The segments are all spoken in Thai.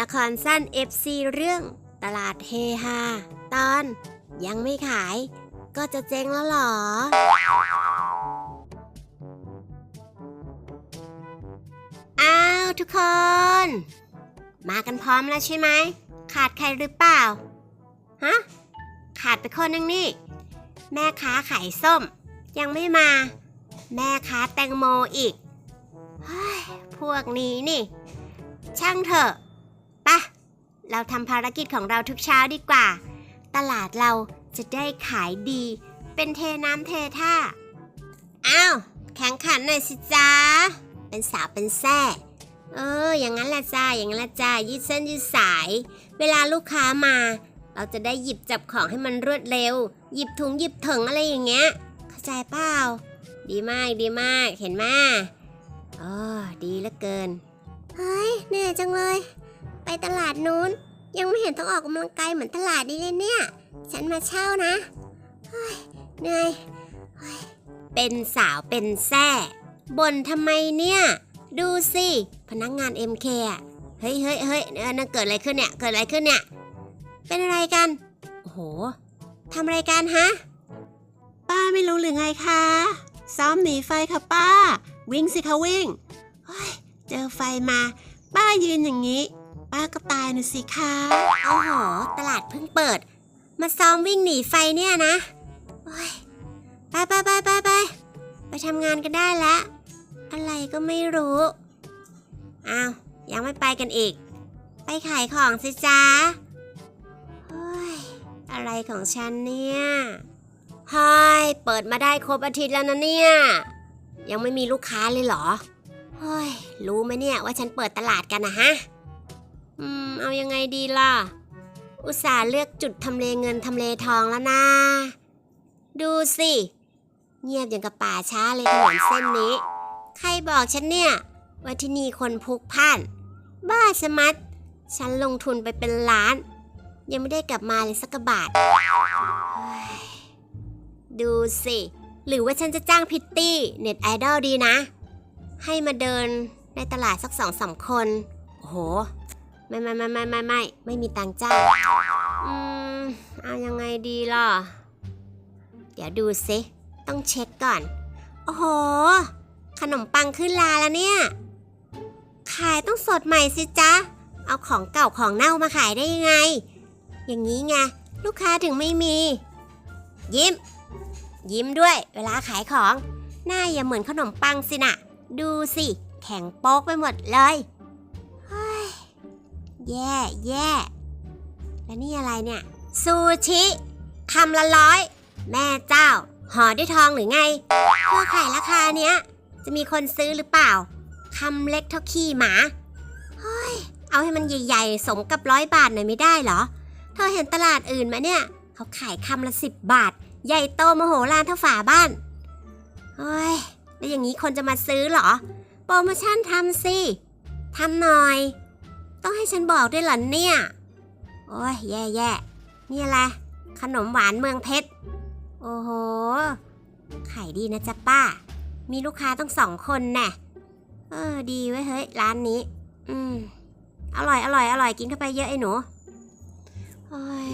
ละครสั้น FC เรื่อง ตลาดเฮฮาตอน ยังไม่ขาย ก็จะเจ๊งแล้วหรอ อ้าวทุกคน มากันพร้อมแล้วใช่ไหม ขาดใครหรือเปล่า ฮะ ขาดไปคนนึงนี่ แม่ค้าขายส้ม ยังไม่มา แม่ค้าแตงโมอีก เฮ้ย พวกนี้นี่ ช่างเถอะ เราทำภารกิจของเราทุกเช้าดีกว่า ตลาดเราจะได้ขายดี เป็นเทน้ำเทท่า อ้าว แข่งขันหน่อยสิจ้า เป็นสาวเป็นแซ่เออ อย่างนั้นละจ้า อย่างนั้นละจ้า ยืดเส้นยืดสาย เวลาลูกค้ามา เราจะได้หยิบจับของให้มันรวดเร็ว หยิบถุงหยิบถึงอะไรอย่างเงี้ย เข้าใจเปล่า ดีมาก ดีมาก เห็นไหมอ๋อดีเหลือเกิน เฮ้ยเหนื่อยจังเลย ไปตลาดนู้น ยังไม่เห็นต้องออกกำลังกายเหมือนตลาดนี้เลยเนี่ย ฉันมาเช่านะเฮ้ยเหนื่อยเฮ้ยเป็นสาวเป็นแซ่บ่นทำไมเนี่ย ดูสิ พนักงาน MK อะเฮ้ยเฮ้ยเฮ้ยเออนั่นเกิดอะไรขึ้นเนี่ย เกิดอะไรขึ้นเนี่ย เป็นอะไรกัน โอ้โหทำอะไรกันฮะ ป้าไม่รู้หรือไงคะ ซ้อมหนีไฟค่ะป้า วิ่งสิคะวิ่งเฮ้ยเจอไฟมา ป้ายืนอย่างนี้ ป้าก็ตายน่ะสิคะโอ้โห ตลาดเพิ่งเปิด มาซ้อมวิ่งหนีไฟเนี่ยนะโอ้ยไปไปไปไปไปไปทำงานกันได้แล้วอะไรก็ไม่รู้อ้าวยังไม่ไปกันอีก ไปขายของสิจ้าเฮ้ยอะไรของฉันเนี่ยเฮ้ยเปิดมาได้ครบอาทิตย์แล้วนะเนี่ย ยังไม่มีลูกค้าเลยเหรอเฮ้ยรู้ไหมเนี่ยว่าฉันเปิดตลาดกันนะฮะ อืม เอายังไงดีล่ะ อุตส่าห์เลือกจุดทำเลเงินทำเลทองแล้วนะ ดูสิ เงียบอย่างกับป่าช้าเลยถนนเส้นนี้ ใครบอกฉันเนี่ย ว่าที่นี่คนพลุกพล่าน บ้าสมัด ฉันลงทุนไปเป็นล้าน ยังไม่ได้กลับมาเลยสักกะบาท ดูสิ หรือว่าฉันจะจ้างพิตตี้เน็ตไอดอลดีนะ ให้มาเดินในตลาดสักสองสามคน โอ้โห ไม่ไม่ไม่ไม่ไม่ไม่ไม่มีตังค์จ้าอืมเอายังไงดีล่ะ เดี๋ยวดูสิต้องเช็คก่อน โอ้โห ขนมปังขึ้นลาแล้วเนี่ย ขายต้องสดใหม่สิจ๊ะ เอาของเก่าของเน่ามาขายได้ยังไง อย่างนี้ไงลูกค้าถึงไม่มี ยิ้ม ยิ้มด้วย เวลาขายของ หน้าอย่าเหมือนขนมปังสินะดูสิ แข็งโป๊กไปหมดเลย แย่แย่แล้วนี่อะไรเนี่ย ซูชิคำละร้อย แม่เจ้าห่อด้วยทองหรือไงเพื่อขายราคาเนี้ย จะมีคนซื้อหรือเปล่าคำเล็กเท่าขี้หมาเฮ้ยเอาให้มันใหญ่ๆ สมกับร้อยบาทหน่อยไม่ได้เหรอ เธอเห็นตลาดอื่นไหมเนี่ย เขาขายคำละสิบบาท ใหญ่โตมโหฬารเท่าฝาบ้านเฮ้ยแล้วอย่างนี้คนจะมาซื้อเหรอ โปรโมชั่นทำสิทำหน่อย ต้องให้ฉันบอกด้วยเหรอเนี่ย โอ้ยแย่แย่ๆนี่อะไร ขนมหวานเมืองเพชร โอ้โห ขายดีนะจ๊ะป้า มีลูกค้าต้องสองคนแน่เออ ดีไว้ยเฮ้ย ร้านนี้ อืม อร่อย อร่อย อร่อย กินเข้าไปเยอะไอ้หนูโอ้ย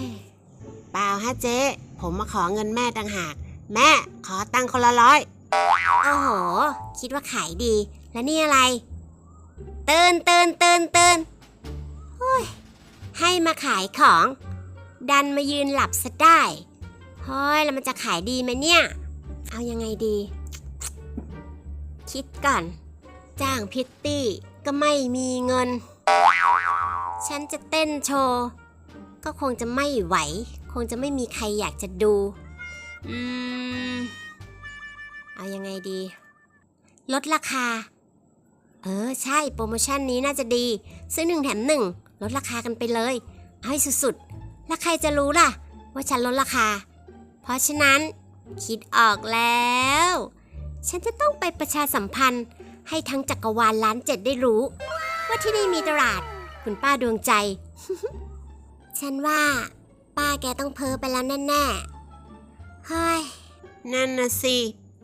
เปล่าฮะเจ๊ ผมมาขอเงินแม่ต่างหาก แม่ขอตังค์คนละร้อย โอ้โห คิดว่าขายดี แล้วนี่อะไร เตือนเตือนเตือนเตือนโอ้ ยให้มาขายของ ดันมายืนหลับซะได้เฮ้ยแล้วมันจะขายดีไหมเนี่ย เอายังไงดี คิดก่อน จ้างพิตตี้ก็ไม่มีเงิน ฉันจะเต้นโชว์ ก็คงจะไม่ไหว คงจะไม่มีใครอยากจะดู อืม เอายังไงดี ลดราคา เออ ใช่ โปรโมชั่นนี้น่าจะดี ซื้อหนึ่งแถมหนึ่ง ลดราคากันไปเลยเอาให้สุดๆ แล้วใครจะรู้ล่ะ ว่าฉันลดราคา เพราะฉะนั้นคิดออกแล้ว ฉันจะต้องไปประชาสัมพันธ์ ให้ทั้งจักรวาลล้านเจ็ดได้รู้ ว่าที่นี่มีตลาด คุณป้าดวงใจ ฉันว่า ป้าแกต้องเพ้อไปแล้วแน่ๆเฮ้ย นั่นนะสิ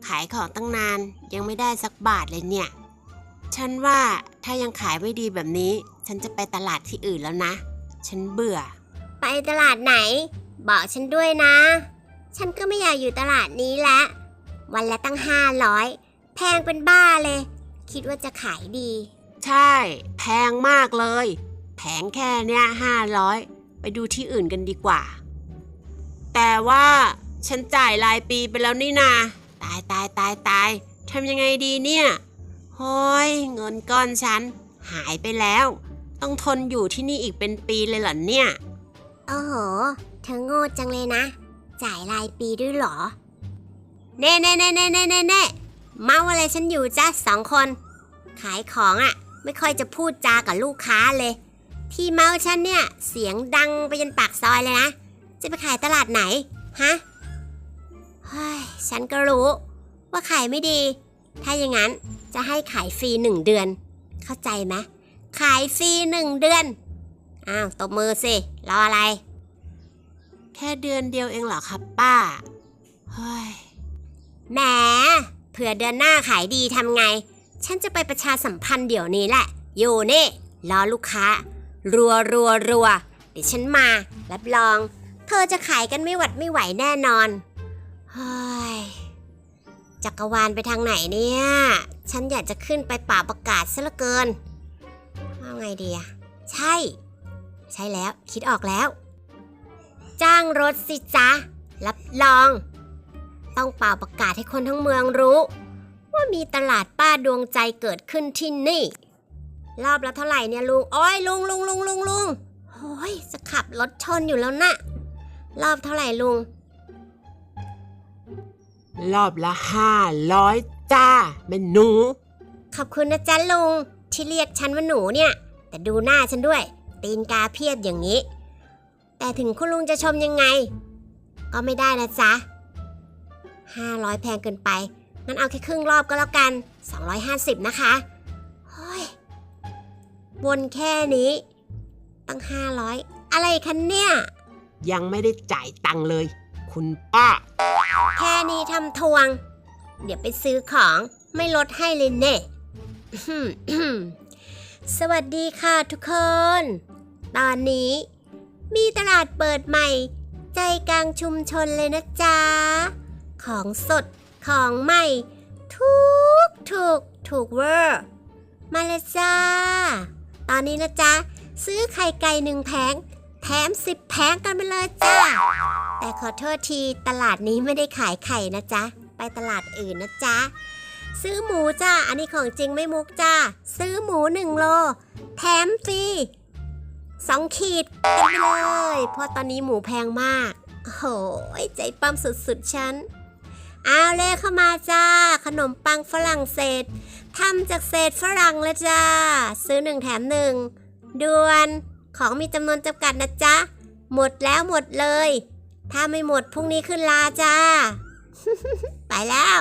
ขายของตั้งนานยังไม่ได้สักบาทเลยเนี่ย ฉันว่าถ้ายังขายไม่ดีแบบนี้ ฉันจะไปตลาดที่อื่นแล้วนะ ฉันเบื่อ ไปตลาดไหน บอกฉันด้วยนะ ฉันก็ไม่อยากอยู่ตลาดนี้แล้ว วันละตั้งห้าร้อยแพงเป็นบ้าเลย คิดว่าจะขายดี ใช่ แพงมากเลย แผงแค่เนี้ยห้าร้อยไปดูที่อื่นกันดีกว่า แต่ว่าฉันจ่ายรายปีไปแล้วนี่นา ตายตายตายตายทำยังไงดีเนี่ยโฮ้ยเงินก้อนฉัน หายไปแล้ว ต้องทนอยู่ที่นี่อีกเป็นปีเลยเหรอเนี่ย โอ้โห เธอโง่จังเลยนะ จ่ายรายปีด้วยเหรอ เน่เน่เน่เน่เน่เน่เน่เมาอะไรฉันอยู่จ้ะสองคน ขายของอะ่ะ ไม่ค่อยจะพูดจากับลูกค้าเลย ที่เมาฉันเนี่ย เสียงดังไปยันปากซอยเลยนะ จะไปขายตลาดไหน ฮะเฮ้ยฉันก็รู้ ว่าขายไม่ดี ถ้าอย่างนั้นจะให้ขายฟรีหนึ่งเดือน เข้าใจไหม ขายฟรีหนึ่งเดือน อ้าวตบมือสิ รออะไร แค่เดือนเดียวเองเหรอครับป้า เฮ้ย แหม เผื่อเดือนหน้าขายดีทำไง ฉันจะไปประชาสัมพันธ์เดี๋ยวนี้แหละ อยู่นี่ รอลูกค้า รัวรัวรัวเดี๋ยวฉันมา รับรอง เธอจะขายกันไม่หวัดไม่ไหวแน่นอน เฮ้ย จักรวาลไปทางไหนเนี่ย ฉันอยากจะขึ้นไปป่าประกาศซะเหลือเกิน เอาไงดีอะใช่ ใช่แล้วคิดออกแล้ว จ้างรถสิจ๊ะ รับรอง ต้องเป่าประกาศให้คนทั้งเมืองรู้ ว่ามีตลาดป้าดวงใจเกิดขึ้นที่นี่ รอบละเท่าไหร่เนี่ยลุง โอ้ยลุงลุงลุงลุงลุงโอ้ยจะขับรถชนอยู่แล้วนะรอบเท่าไหร่ลุง รอบละห้าร้อยจ้าแม่หนู ขอบคุณนะจ๊ะลุง ที่เรียกฉันว่าหนูเนี่ย แต่ดูหน้าฉันด้วย ตีนกาเพียบอย่างนี้ แต่ถึงคุณลุงจะชมยังไง ก็ไม่ได้นะจ๊ะ500 แพงเกินไป งั้นเอาแค่ครึ่งรอบก็แล้วกัน 250 นะคะเฮ้ยวนแค่นี้ ตั้ง 500 อะไรคะเนี่ย ยังไม่ได้จ่ายตังค์เลย คุณป้า แค่นี้ทำทวง เดี๋ยวไปซื้อของไม่ลดให้เลยเน่ สวัสดีค่ะทุกคน ตอนนี้ มีตลาดเปิดใหม่ ใจกลางชุมชนเลยนะจ๊ะ ของสดของใหม่ ทุกถูกถูกเวอร์ มาเลยจ้า ตอนนี้นะจ๊ะ ซื้อไข่ไก่หนึ่งแผง แถมสิบแผงกันไปเลยจ้า แต่ขอโทษทีตลาดนี้ไม่ได้ขายไข่นะจ๊ะ ไปตลาดอื่นนะจ๊ะ ซื้อหมูจ้า อันนี้ของจริงไม่มุกจ้า ซื้อหมูหนึ่งโล แถมฟรีสองขีดกันไปเลย เพราะตอนนี้หมูแพงมากโอ้โหใจปั้มสุดๆฉัน เอาเลขเข้ามาจ้า ขนมปังฝรั่งเศสทำจากเศษฝรั่งเลยจ้า ซื้อหนึ่งแถมหนึ่งด่วนของมีจำนวนจำกัดนะจ๊ะ หมดแล้วหมดเลย ถ้าไม่หมดพรุ่งนี้ขึ้นลาจ้า ไปแล้ว